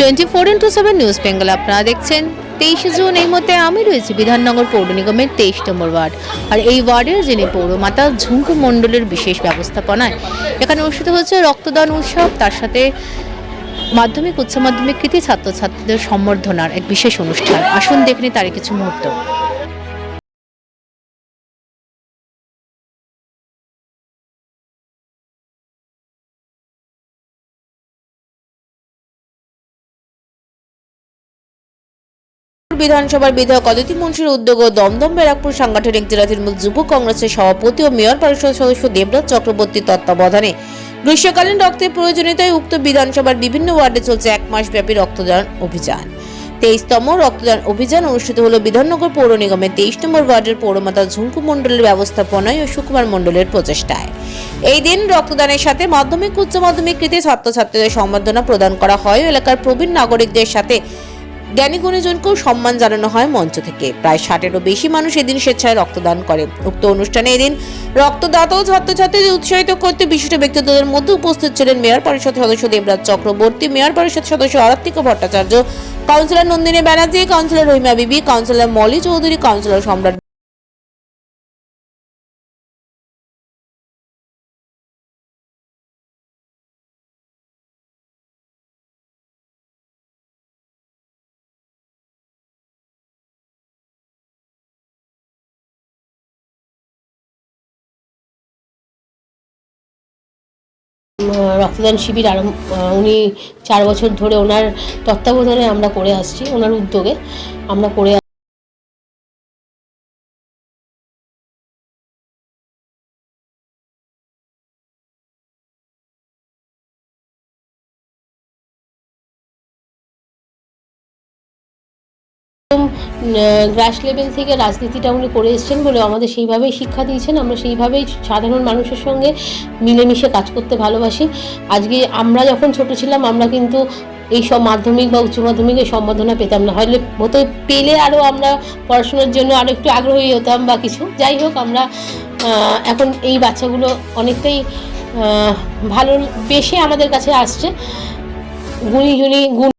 Twenty four into seven news Bengal আপনারা দেখছেন। তেইশে জুন এই মধ্যে আমি রয়েছি বিধাননগর পৌর নিগমের তেইশ নম্বর ওয়ার্ড। আর এই ওয়ার্ডের যিনি পৌরমাতা ঝুঙ্কু মণ্ডলের বিশেষ ব্যবস্থাপনায় এখানে অনুষ্ঠিত হচ্ছে রক্তদান উৎসব। তার সাথে মাধ্যমিক, উচ্চ মাধ্যমিক কৃতি ছাত্রছাত্রীদের সম্বর্ধনার এক বিশেষ অনুষ্ঠান। আসুন দেখে তার তারই কিছু মুহূর্ত। বিধানসভার বিধায়ক অদিতি মুন্সির উদ্যোগ ও দমদম ব্যারাকপুর সাংগঠনিক জেলা তৃণমূল যুব কংগ্রেসের সভাপতি ও মেয়র পরিষদ সদস্য দেবরাজ চক্রবর্তীর তত্ত্বাবধানে। গ্রীষ্মকালীন রক্তের প্রয়োজনীয়তায় উক্ত বিধানসভার বিভিন্ন ওয়ার্ডে চলছে এক মাস ব্যাপী রক্তদান অভিযান। তেইশতম রক্তদান অভিযান অনুষ্ঠিত হল বিধাননগর পৌর নিগমের তেইশ নম্বর ওয়ার্ডের পৌরমাতা ঝুঙ্কু মণ্ডলের ব্যবস্থাপনায় ও সুকুমার মণ্ডলের প্রচেষ্টায়। এই দিন রক্তদানের সাথে মাধ্যমিক, উচ্চ মাধ্যমিক কৃতি ছাত্রছাত্রীদের সম্বর্ধনা প্রদান করা হয়। এলাকার প্রবীণ নাগরিকদের সাথে জ্ঞানী গুণীজনকেও সম্মান জানানো হয় মঞ্চ থেকে। প্রায় ষাটেরও বেশি মানুষ এদিন স্বেচ্ছায় রক্তদান করে উক্ত অনুষ্ঠানে এদিন রক্তদাতা ও ছাত্রছাত্রীদের উৎসাহিত করতে বিশিষ্ট ব্যক্তিত্বদের মধ্যে উপস্থিত ছিলেন মেয়র পরিষদ সদস্য দেবরাজ চক্রবর্তী, মেয়র পরিষদ সদস্য Aratmik Bhattacharya, councillor Nandini Banerjee, councillor Rahima Bibi, councillor Moli Chowdhury, councillor সম্রাট রক্তদান শিবির আর উনি চার বছর ধরে ওনার তত্ত্বাবধানে আমরা করে আসছি, ওনার উদ্যোগে আমরা করে গ্রাস লেভেল থেকে রাজনীতিটা উনি করে এসেছেন বলে আমাদের সেইভাবেই শিক্ষা দিয়েছেন। আমরা সেইভাবেই সাধারণ মানুষের সঙ্গে মিলেমিশে কাজ করতে ভালোবাসি। আজকে আমরা যখন ছোট ছিলাম, আমরা কিন্তু এই সব মাধ্যমিক বা উচ্চ মাধ্যমিকের সম্বোধনা পেতাম না। হলে হতে পেলে আরও আমরা পড়াশোনার জন্য আরও একটু আগ্রহী হতাম বা কিছু। যাই হোক, আমরা এখন এই বাচ্চাগুলো অনেকটাই ভালো বেশি আমাদের কাছে আসছে। গুণী গুণী গুণ